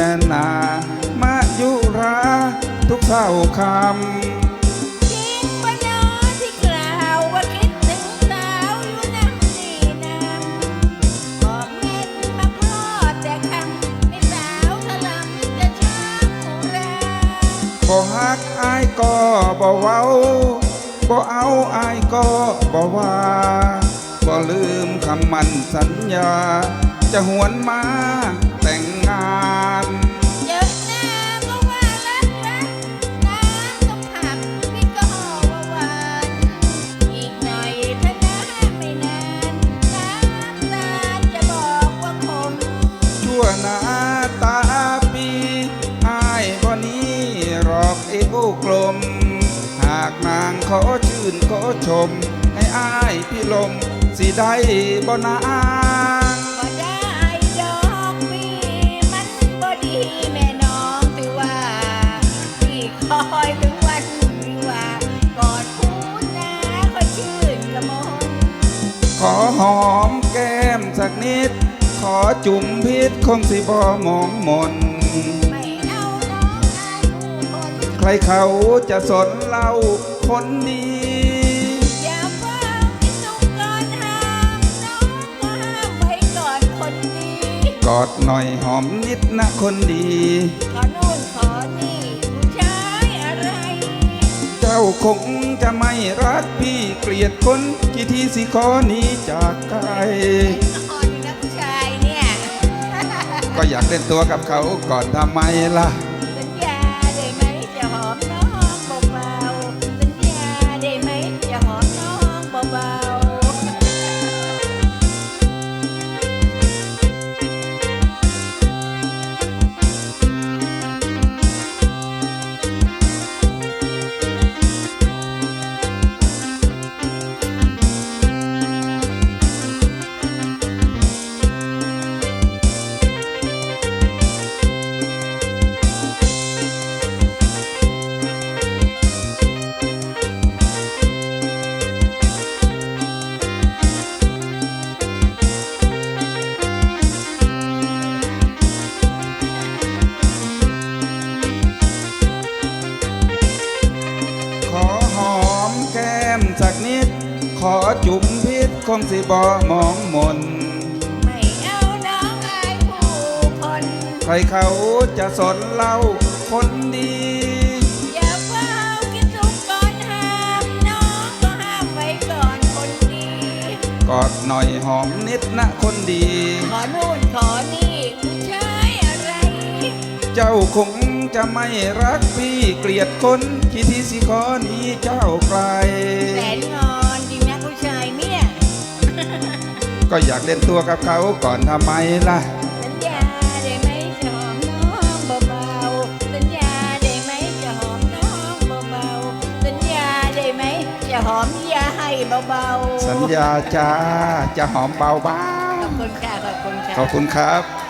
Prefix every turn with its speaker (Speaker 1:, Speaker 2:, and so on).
Speaker 1: แต่นามาอยู่ราทุกเท่าคำ
Speaker 2: จริงปะเนาะที่กล่าวว่าคิดถึงสาวอยู่นั่งนี่นะบอกเม็ดมาพลอดแต่คำไม่สาวถลำจะช้ำแร
Speaker 1: งบ่ฮักอายก็บ่เว้าบ่เอาอายก็บ่ว่าบ่ลืมคำมันสัญญา จะหวนมา
Speaker 2: ข
Speaker 1: อชื่นขอชม ให้อายพี่ลม สิได้บ่นาง
Speaker 2: ก็ได้ดอกพี่มันบ่ดีแม่น้องถือว่าพี่คอยถึงวันวิวากอดพูดนะก็ชื่นละมน
Speaker 1: ขอหอมแก้มสักนิด ขอจุ่มพิษคงสิบ่มองมน
Speaker 2: ไม่เอาน้องอายผู้คน
Speaker 1: ใครเขาจะสนเล่า คนดี
Speaker 2: อย่าเฝ้าที่สุกก่อนห้ามน้องก็ห้ามไว้ก่อนคนดี
Speaker 1: กอดหน่อยหอมนิดนะคนดี
Speaker 2: ขอนู่นขอนี่ผู้ชายอะไร
Speaker 1: เจ้าคงจะไม่รักพี่เกลียดคนที่ที่สิขอหนี้จากไกล
Speaker 2: อ่อนนะผู้ชายเนี่ย
Speaker 1: ก็อยากเล่นตัวกับเขาก่อนทำไมล่ะ
Speaker 2: จุ่ม
Speaker 1: พิษคงสิบ่มองมน
Speaker 2: ไม่เอาน้องอายผู้คน
Speaker 1: ใครเขาจะสนเล่าคนดี
Speaker 2: อย่าเฝ้าคิดสุกก่อนห้ามน้องก็ห้ามไว้ก่อนคนดี
Speaker 1: กอดหน่อยหอมนิดนะคนดี
Speaker 2: ขอนู่นขอนี่ผู้ชายอะไร
Speaker 1: เจ้าคงจะไม่รักพี่เกลียดคนที่ที่สิขอหนี้เจ้าไกล
Speaker 2: แสนงอ
Speaker 1: ก็อยากเล่นตัวกับเขาก่อนทำไมล่ะ
Speaker 2: สัญญาได้ไหมจะหอมน้องเบาๆสัญญาได้ไหมจะหอมน้องเบาๆสัญญาได้ไหมจะหอมยาให้เบาๆ
Speaker 1: สัญญาจ้าจะหอมเบาบ้า
Speaker 2: ขอบคุณค่ะขอบคุณค่ะ
Speaker 1: ขอบคุณครับ